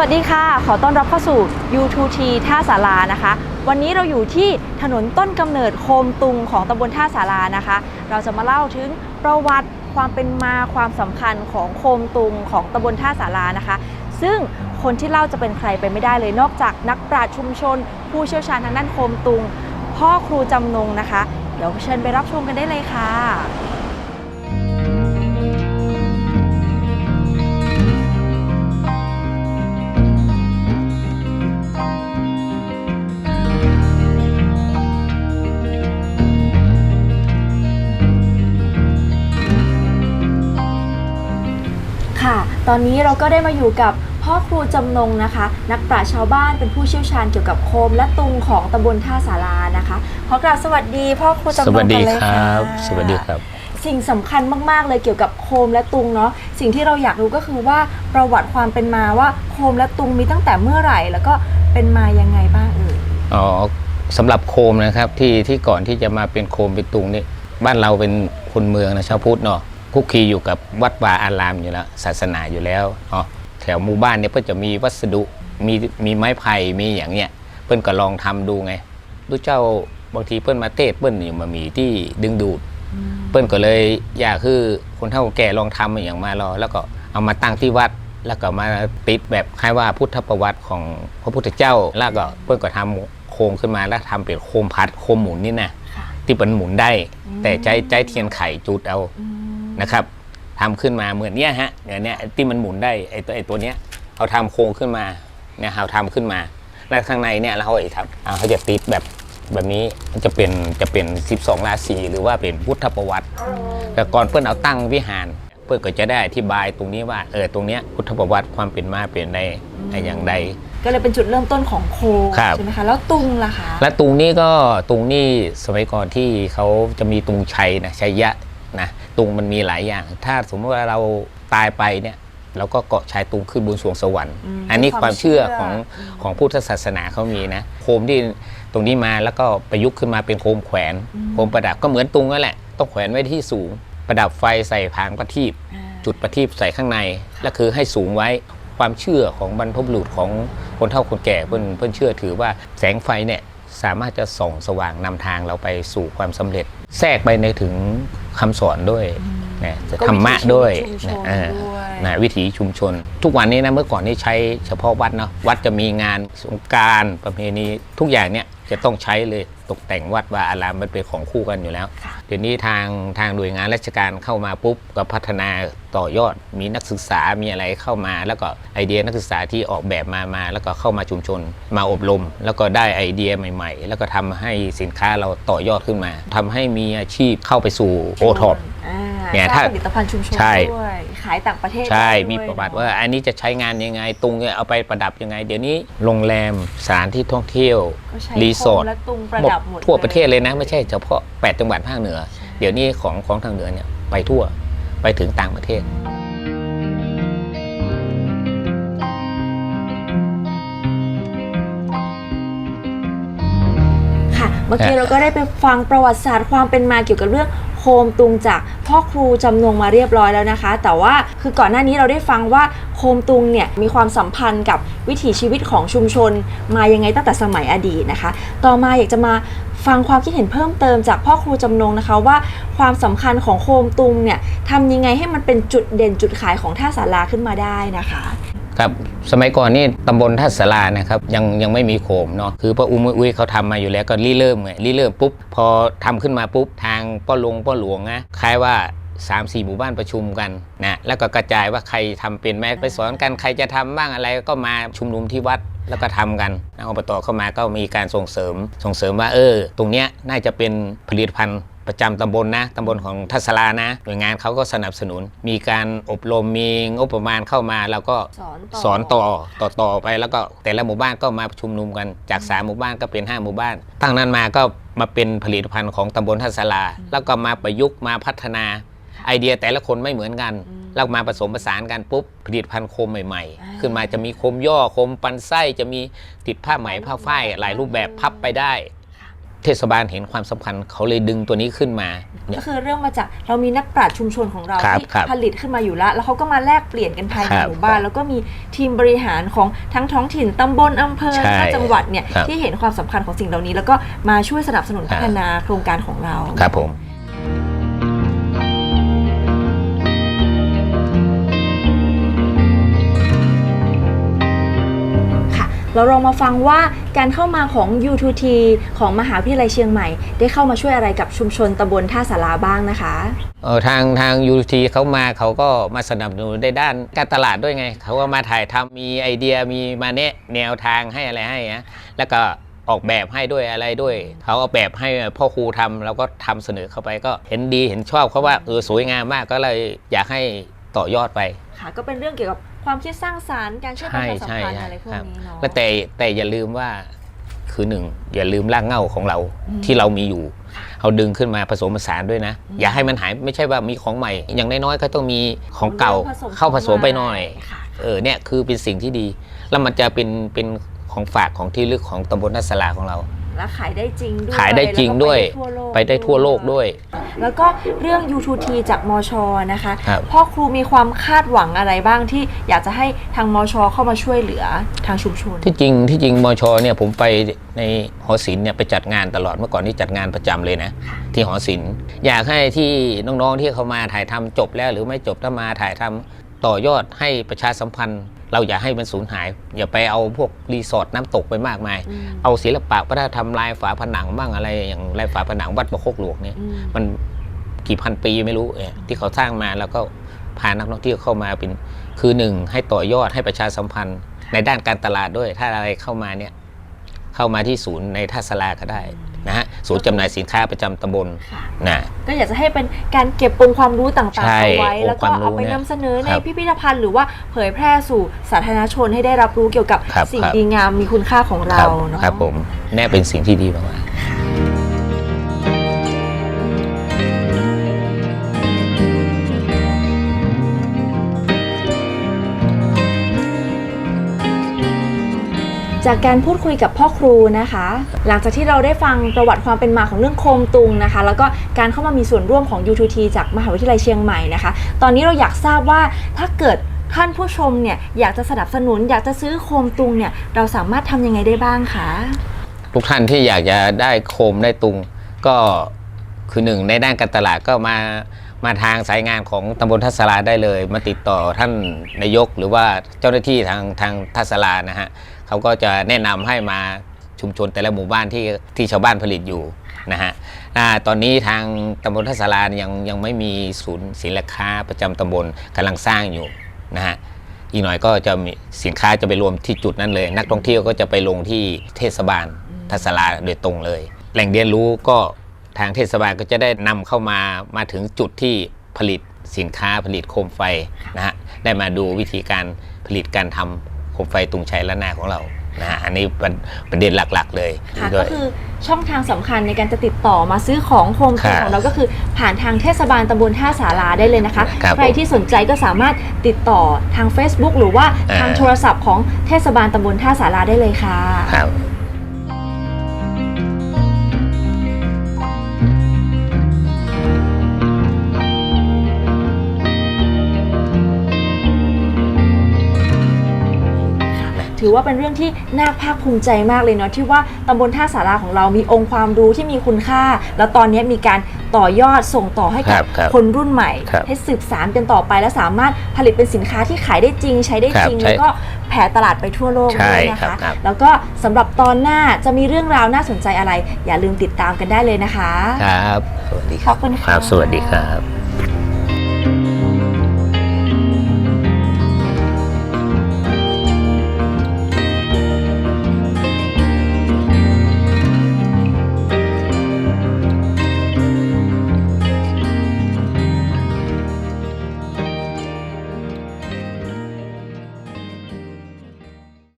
วัสดีค่ะ ขอต้อนรับเข้าสู่ U2T ท่าสารานะคะ วันนี้เราอยู่ที่ถนนต้นกำเนิดโคมตุงของตำบลท่าสารานะคะ เราจะมาเล่าถึงประวัติความเป็นมาความสำคัญของโคมตุงของตำบลท่าสารานะคะ ซึ่งคนที่เล่าจะเป็นใครไปไม่ได้เลยนอกจากนักปราชญ์ชุมชน ผู้เชี่ยวชาญทางด้านโคมตุง พ่อครูจำนงนะคะ เดี๋ยวเชิญไปรับชมกันได้เลยค่ะ ตอนนี้เราก็ได้มาอยู่กับพ่อครูจำนงนะคะ นักปราชญ์ชาวบ้านเป็นผู้เชี่ยวชาญเกี่ยวกับโคมและตุงของตำบลท่าสารานะคะ ขอกราบสวัสดีพ่อครูจำนงสวัสดีกันเลยคค่ะรับ สวัสดีครับ สิ่งสำคัญมาก ๆ เลยเกี่ยวกับโคมและตุงเนาะสิ่งที่เราอยากรู้ก็คือว่าประวัติความเป็นมาว่าโคมและตุงมีตั้งแต่เมื่อไหร่ แล้วก็เป็นมายังไงบ้างเอ่ยอ๋อสำหรับโคมนะครับที่ที่ก่อนที่จะมาเป็นโคมเป็นตุงนี่บ้านเราเป็นคนเมืองนะชาวพุทธเนาะ คุกคีอยู่กับวัดวาอารามอยู่แล้วศาสนาอยู่แล้วเนาะแถวหมู่บ้านเนี่ยเพื่อจะมีวัสดุมีมีไม้ไผ่มีอย่างเนี้ยเพื่อนก็ลองทำดูไงดูเจ้าบางทีเพื่อนมาเทศเพื่อนอยู่มามีที่ดึงดูดเปิ้นก็เลยอยากคือคนเฒ่าแก่ลองทำอย่างมารอแล้วก็เอามาตั้งที่วัดแล้วก็มาติดแบบคล้ายว่าพุทธประวัติของพระพุทธเจ้า แล้วก็เปิ้นก็ทำโคมขึ้นมาแล้วทำเป็นโคมพัดโคมหมุนนี่นะค่ะที่เป็นหมุนได้อืมแต่ใจใจเทียนไข่จุดเอาอืม นะครับทำขึ้นมาเหมือนเนี้ยฮะเนี่ยเนี้ยที่มันหมุนได้ไอ้ตัวไอ้ตัวเนี้ยเอาทำโครงขึ้นมาเนี่ยเอาทำขึ้นมาแล้วข้างในเนี่ยเราเอาไอ้ทับอ่าเขาจะติดแบบแบบนี้มันจะเป็นจะเป็น 12 ราศีหรือว่าเป็นพุทธประวัติ แต่ก่อนเพื่อนเอาตั้งวิหาร เพื่อนก็จะได้อธิบายตรงนี้ว่าเออตรงเนี้ยพุทธประวัติความเป็นมาเป็นในในอย่างใดก็เลยเป็นจุดเริ่มต้นของโคมครับใช่ไหมคะแล้วตุงล่ะคะและตรงนี้ก็ตรงนี้สมัยก่อนที่เขาจะมีตุงชัยนะชัยยะนะ ตุงมันมีหลายอย่าง ถ้าสมมติว่าเราตายไปเนี่ยเราก็เกาะชายตุงขึ้นบนสวงสวรรค์มอันนี้ความเชื่อเชื่อของของพุทธศาสนาเขามีนะโคมที่ตรงนี้มาแล้วก็ประยุกต์ขึ้นมาเป็นโคมแขวนโคมประดับก็เหมือนตุงนั่นแหละ ต้องแขวนไว้ที่สูง ประดับไฟใส่พางประทีปอ่าจุดประทีปใส่ข้างในและคือให้สูงไว้ความเชื่อของบรรพบุรุษของคนเฒ่าคนแก่เพื่อนเพื่อนเชื่อถือว่าแสงไฟเนี่ยสามารถจะส่องสว่างนำทางเราไปสู่ความสำเร็จ แทรกไปในถึงคำสอนด้วยนะจะก็ธรรมะด้วยวิถีชุมชนนะเออด้วยนะวิถีชุมชน ทุกวันนี้นะเมื่อก่อนนี่ใช้เฉพาะวัดเนาะวัดจะมีงานสงกรารประเพณีทุกอย่างเนี่ย จะต้องใช้เลยตกแต่งวัดว่าอารามมันเป็นของคู่กันอยู่แล้วค่ะเดี๋ยวนี้ทางทางหน่วยงานราชการเข้ามาปุ๊บก็พัฒนาต่อยอด มีนักศึกษามีอะไรเข้ามา แล้วก็ไอเดียนักศึกษาที่ออกแบบมามา แล้วก็เข้ามาชุมชน มาอบรม แล้วก็ได้ไอเดียใหม่ ๆ แล้วก็ทำให้สินค้าเราต่อยอดขึ้นมาทำให้มีอาชีพเข้าไปสู่โอท็อปอ่าเนี่ยสร้างถ้าผลิตภัณฑ์ชุมชนใช่ด้วย ขายต่างประเทศใช่ได้ด้วยมีประวัติเนอว่าอันนี้จะใช้งานยังไงตรงเนี่ยเอาไปประดับยังไง เดี๋ยวนี้โรงแรมสถานที่ท่องเที่ยวก็ใช้รีสอร์ทโคมและตุงประหมดดับหมดทั่วประเทศเลยนะ ไม่ใช่เฉพาะ 8 จังหวัดภาคเหนือใช่เดี๋ยวนี้ของของทางเหนือเนี่ยไปทั่วไปถึงต่างประเทศ เมื่อกี้ฮะเราก็ได้ไปฟังประวัติศาสตร์ความเป็นมาเกี่ยวกับเรื่องโคมตุงจากพ่อครูจำนงมาเรียบร้อยแล้วนะคะ แต่ว่าคือก่อนหน้านี้เราได้ฟังว่าโคมตุงเนี่ยมีความสัมพันธ์กับวิถีชีวิตของชุมชน มายังไงตั้งแต่สมัยอดีตนะคะ ต่อมาอยากจะมาฟังความคิดเห็นเพิ่มเติมจากพ่อครูจำนงนะคะว่าความสำคัญของโคมตุงเนี่ยทำยังไงให้มันเป็นจุดเด่นจุดขายของท่าสาราขึ้นมาได้นะคะ ครับสมัยก่อนนี่ตำบลท่าสารานะครับยังยังไม่มีโขมเนาะคือพระอุ้มอุ้ยเขาทำมาอยู่แล้วก็รีเริ่มไงรีเริ่มปุ๊บพอทำขึ้นมาปุ๊บทางป้อลงป้อหลวงนะคล้ายว่า3 4 หมู่บ้านประชุมกันนะแล้วก็กระจายว่าใครทำเป็นแม้ไปสอนกันใครจะทำบ้างอะไรก็มาชุมนุมที่วัดแล้วก็ทำกันอบตเข้ามาก็มีการส่งเสริมส่งเสริมว่าเออ ตรงเนี้ยน่าจะเป็นผลิตภัณฑ์ ประจำตำบลนะตำบลของทัศลานะหน่วยงานเขาก็สนับสนุน มีการอบรมมีงบประมาณเข้ามาแล้วก็สอนต่อสอนต่อต่อต่อไป แล้วก็แต่ละหมู่บ้านก็มาชุมนุมกันจากสามหมู่บ้านก็เป็นห้าหมู่บ้าน ตั้งนั้นมาก็มาเป็นผลิตภัณฑ์ของตำบลทัศลา แล้วก็มาประยุกต์มาพัฒนาไอเดียแต่ละคนไม่เหมือนกันอืมแล้วมาผสมผสานกันปุ๊บผลิตภัณฑ์โคมใหม่อ่าๆขึ้นมาจะมีโคมย่อโคมปันไส้จะมีติดผ้าไหมผ้าฝ้ายหลายรูปแบบพับไปได้ เทศบาลเห็นความสำคัญเขาเลยดึงตัวนี้ขึ้นมาเนี่ก็ยคือเรื่องมาจากเรามีนักปราชญ์ชุมชนของเราครับที่ครับผลิตขึ้นมาอยู่แล้ว แล้วเขาก็มาแลกเปลี่ยนกันภายในครับหมู่บ้านครับแล้วก็มีทีมบริหารของทั้งท้องถิ่นตำบลอำเภอใช่และจังหวัดเนี่ยครับที่เห็นความสำคัญของสิ่งเหล่านี้ แล้วก็มาช่วยสนับสนุนครัพับฒนาโครงการของเรา ครับผม เราลองมาฟังว่าการเข้ามาของ U2T ของมหาวิทยาลัยเชียงใหม่ ได้เข้ามาช่วยอะไรกับชุมชนตำบลท่าสาราบ้างนะคะเออทางทางยูทีเขามาเขาก็มาสนับสนุนในด้านการตลาดด้วยไง เขาก็มาถ่ายทำมีไอเดียมีมาแนะแนวทางให้อะไรให้นะแล้วก็ออกแบบให้ด้วยอะไรด้วย เขาเอาแบบให้พ่อครูทำเราก็ทำเสนอเข้าไปก็เห็นดีเห็นชอบเขาว่าเออสวยงามมากก็เลยอยากให้ ต่อยอดไป ค่ะ ก็เป็นเรื่องเกี่ยวกับความคิดสร้างสรรค์การช่วยประชาสัมพันธ์อะไรพวกครับนี้เนาะแล้วแต่แต่อย่าลืมว่าคือหนึ่งอย่าลืมรากเหง้าของเราอืมที่เรามีอยู่ เอาดึงขึ้นมาผสมผสานด้วยนะอืมอย่าให้มันหายไม่ใช่ว่ามีของใหม่ อย่างน้อยๆก็ต้องมีของเก่าเข้าผสมไปหน่อยค่ะเออเนี่ยคือเป็นสิ่งที่ดี แล้วมันจะเป็นเป็นของฝากของที่ลึกของตำบลนัสลาของเรา และขายได้จริงด้วยขายได้จริงด้วยแล้วก็ไปได้ทั่วโลกด้วย แล้วก็เรื่อง U2T จากมชนะคะครับพ่อครูมีความคาดหวังอะไรบ้างที่อยากจะให้ทางมชเข้ามาช่วยเหลือทางชุมชน ที่จริงที่จริงมชเนี่ยผมไปในหอศิลป์เนี่ยไปจัดงานตลอดเมื่อก่อนนี่จัดงานประจำเลยนะที่หอศิลป์อยากให้ที่น้องๆที่เขามาถ่ายทำจบแล้วหรือไม่จบถ้ามาถ่ายทำต่อยอดให้ประชาสัมพันธ์ เราอย่าให้มันสูญหาย อย่าไปเอาพวกรีสอร์ทน้ำตกไปมากมายอืมเอาศิลปะวัฒนธรรมลายฝาผนังบ้างอะไรอย่างลายฝาผนังวัดประโคกหลวงเนี่ยอืมมันกี่พันปีไม่รู้เออที่เขาสร้างมาแล้วก็พานักท่องเที่ยวเข้ามาเป็นคือหนึ่งให้ต่อยอดให้ประชาสัมพันธ์ในด้านการตลาดด้วย ถ้าอะไรเข้ามาเนี่ยเข้ามาที่ศูนย์ในท่าสลาก็ได้นะฮะ ศูนย์จำหน่ายสินค้าประจำตำบลค่ะนะ ก็อยากจะให้เป็นการเก็บองค์ความรู้ต่างใช่ๆเอาไว้องค์แล้วก็ความรู้เอาไปเนี่ยนำเสนอในครับพิพิธภัณฑ์หรือว่าเผยแพร่สู่สาธารณชนให้ได้รับรู้เกี่ยวกับครับสิ่งครับดีงามมีคุณค่าของคเรารับเนาะครับผมแน่เป็นสิ่งที่ดีมาก จากการพูดคุยกับพ่อครูนะคะ หลังจากที่เราได้ฟังประวัติความเป็นมาของเรื่องโคมตุงนะคะ แล้วก็การเข้ามามีส่วนร่วมของ U2T จากมหาวิทยาลัยเชียงใหม่นะคะ ตอนนี้เราอยากทราบว่าถ้าเกิดท่านผู้ชมเนี่ยอยากจะสนับสนุน อยากจะซื้อโคมตุงเนี่ยเราสามารถทำยังไงได้บ้างคะทุกท่านที่อยากจะได้โคมได้ตุง ก็คือหนึ่งในด้านการตลาดก็มามาทางสายงานของตำบลทัศลาได้เลย มาติดต่อท่านนายกหรือว่าเจ้าหน้าที่ทางทางทัศลานะฮะ เขาก็จะแนะนำให้มาชุมชนแต่ละหมู่บ้านที่ที่ชาวบ้านผลิตอยู่นะฮะตอนนี้ทางตำบลทัศลายังยังไม่มีศูนย์ศิลปค้าประจำตำบลกำลังสร้างอยู่นะฮะอีกหน่อยก็จะมีสินค้าจะไปรวมที่จุดนั้นเลย นักท่องเที่ยวก็จะไปลงที่เทศบาลทัศลาโดยตรงเลย แหล่งเรียนรู้ก็ทางเทศบาลก็จะได้นำเข้ามามาถึงจุดที่ผลิตสินค้าผลิตโคมไฟนะฮะได้มาดูวิธีการผลิตการทำโค มไฟตุงชัยละนาของเรานะฮะอันนี้เป็นประเด็นหลักๆ เลยค่ะด้ก็วยคือช่องทางสำคัญในการจะติดต่อมาซื้อของโคมตุงครับของเราก็คือผ่านทางเทศบาลตำบลท่าสาราได้เลยนะคะ ครับใครที่สนใจก็สามารถติดต่อทาง Facebook หรือว่าอ่าทางโทรศัพท์ของเทศบาลตำบลท่าสาราได้เลยค่ะ ครับ ถือว่าเป็นเรื่องที่น่าภาคภูมิใจมากเลยเนาะที่ว่าตำบลท่าสาราของเรามีองค์ความรู้ที่มีคุณค่า แล้วตอนนี้มีการต่อยอดส่งต่อให้กับครับครับคนรุ่นใหม่ ครับให้สืบสานกันต่อไป และสามารถผลิตเป็นสินค้าที่ขายได้จริง ใช้ได้จริง ครับใช่แล้วก็แผ่ตลาดไปทั่วโลกใช่ด้วยนะครัคะ บครับ แล้วก็สำหรับตอนหน้าจะมีเรื่องราวน่าสนใจอะไร อย่าลืมติดตามกันได้เลยนะคะ ครับ สวัสดีคขรัอบคุณค่ะ ครับ สวัสดีครับ